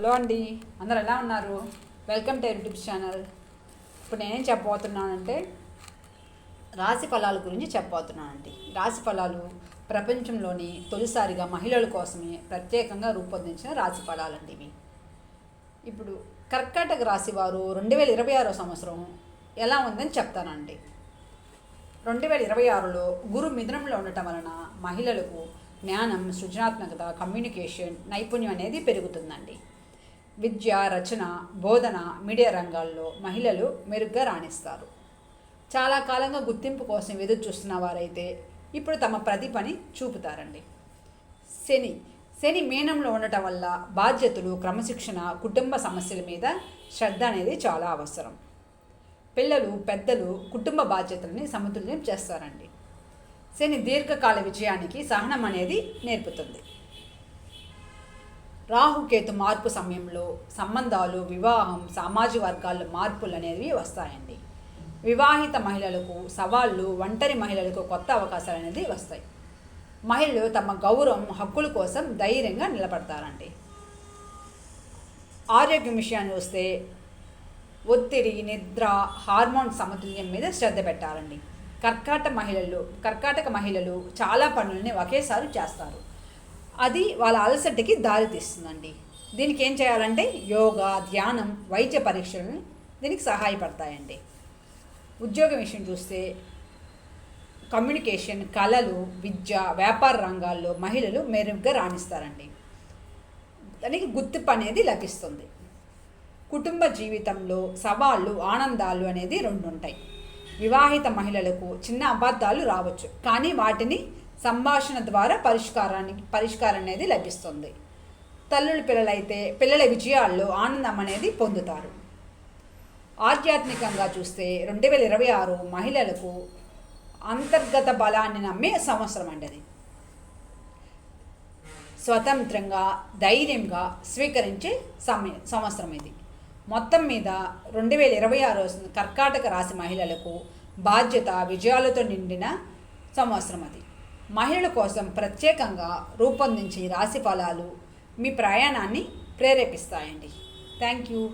Hello అండి అందరు ఎలా ఉన్నారు? వెల్కమ్ టు యూట్యూబ్ ఛానల్ ఇప్పుడు నేనేం చెప్పబోతున్నానంటే రాశి ఫలాల గురించి చెప్పబోతున్నానండి. రాశి ఫలాలు ప్రపంచంలోని తొలిసారిగా మహిళల కోసమే ప్రత్యేకంగా రూపొందించిన రాశి ఫలాలండి ఇవి. ఇప్పుడు కర్కాటక రాశి వారు రెండు వేల ఇరవై ఆరో సంవత్సరం ఎలా ఉందని చెప్తానండి. రెండు వేల ఇరవై ఆరులో గురు మిథునంలో ఉండటం వలన మహిళలకు జ్ఞానం సృజనాత్మకత కమ్యూనికేషన్ నైపుణ్యం అనేది పెరుగుతుందండి. విద్య రచన బోధన మీడియా రంగాల్లో మహిళలు మెరుగ్గా రాణిస్తారు. చాలా కాలంగా గుర్తింపు కోసం ఎదురు చూస్తున్న వారైతే ఇప్పుడు తమ ప్రతిభని చూపుతారండి. శని. శని మీనంలో ఉండటం వల్ల బాధ్యతలు క్రమశిక్షణ కుటుంబ సమస్యల మీద శ్రద్ధ అనేది చాలా అవసరం. పిల్లలు పెద్దలు కుటుంబ బాధ్యతలని సమతుల్యం చేస్తారండి. శని దీర్ఘకాల విజయానికి సహనం అనేది నేర్పుతుంది. రాహుకేతు మార్పు సమయంలో సంబంధాలు వివాహం సామాజిక వర్గాల్లో మార్పులు అనేవి వస్తాయండి. వివాహిత మహిళలకు సవాళ్ళు ఒంటరి మహిళలకు కొత్త అవకాశాలు అనేది వస్తాయి. మహిళలు తమ గౌరవం హక్కుల కోసం ధైర్యంగా నిలబడతారండి. ఆరోగ్యం విషయాన్ని వస్తే ఒత్తిడి నిద్ర హార్మోన్ సమతుల్యం మీద శ్రద్ధ పెట్టాలండి. కర్కాటక మహిళలు కర్కాటక మహిళలు చాలా పనులని ఒకేసారి చేస్తారు. అది వాళ్ళ అలసటకి దారితీస్తుందండి. దీనికి ఏం చేయాలంటే యోగా ధ్యానం వైద్య పరీక్షలు దీనికి సహాయపడతాయండి. ఉద్యోగం విషయం చూస్తే కమ్యూనికేషన్ కళలు విద్య వ్యాపార రంగాల్లో మహిళలు మెరుగ్గా రాణిస్తారండి. దానికి గుర్తింపు అనేది లభిస్తుంది. కుటుంబ జీవితంలో సవాళ్ళు ఆనందాలు అనేది రెండు ఉంటాయి వివాహిత మహిళలకు చిన్న అబద్ధాలు రావచ్చు. కానీ వాటిని సంభాషణ ద్వారా పరిష్కారానికి పరిష్కారం అనేది లభిస్తుంది. తల్లుల పిల్లలైతే పిల్లల విజయాల్లో ఆనందం అనేది పొందుతారు. ఆధ్యాత్మికంగా చూస్తే రెండు వేల ఇరవై ఆరు మహిళలకు అంతర్గత బలాన్ని నమ్మే సంవత్సరం అండి అది స్వతంత్రంగా ధైర్యంగా స్వీకరించే సమయ సంవత్సరం ఇది. మొత్తం మీద రెండు వేల ఇరవై ఆరు కర్కాటక రాశి మహిళలకు బాధ్యత విజయాలతో నిండిన సంవత్సరం అది. మహిళల కోసం ప్రత్యేకంగా రూపొందించే రాశి ఫలాలు మీ ప్రయాణాన్ని ప్రేరేపిస్తాయండి. Thank you.